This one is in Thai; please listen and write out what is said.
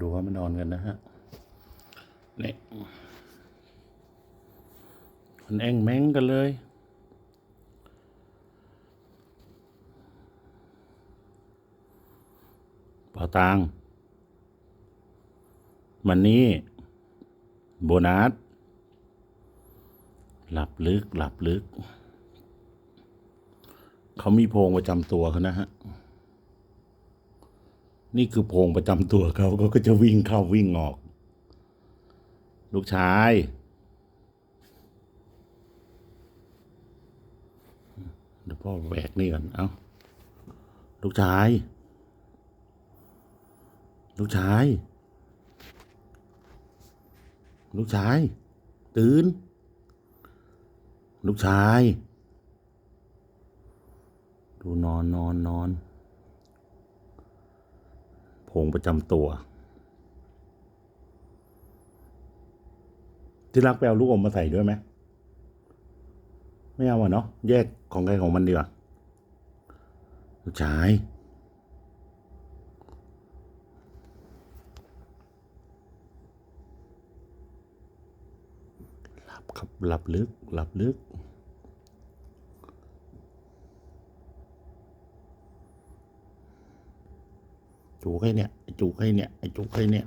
ดูว่ามันนอนกันนะฮะนี่มันแองแมงกันเลย ป่าตังมันนี่โบนัส หลับลึก หลับลึก เขามีโพงประจำตัวเขานะฮะ นี่คือโพงประจำตัวเขาเขาก็จะวิ่งเข้าวิ่งออก ลูกชาย เดี๋ยวพ่อแหวกนี่ก่อนเอาลูกชาย ลูกชาย ลูกชาย ตื่น ลูกชาย ดูนอนนอนนอน งประจำตัว ที่รักไปเอาลูกอมมาใส่ด้วยไหมไม่เอาอะเนาะแยกของใครของมันดีกว่าลูกชายหลับครับหลับลึกหลับลึก จูกให้เนี่ยไอ้จูกให้เนี่ยไอ้จูกให้เนี่ย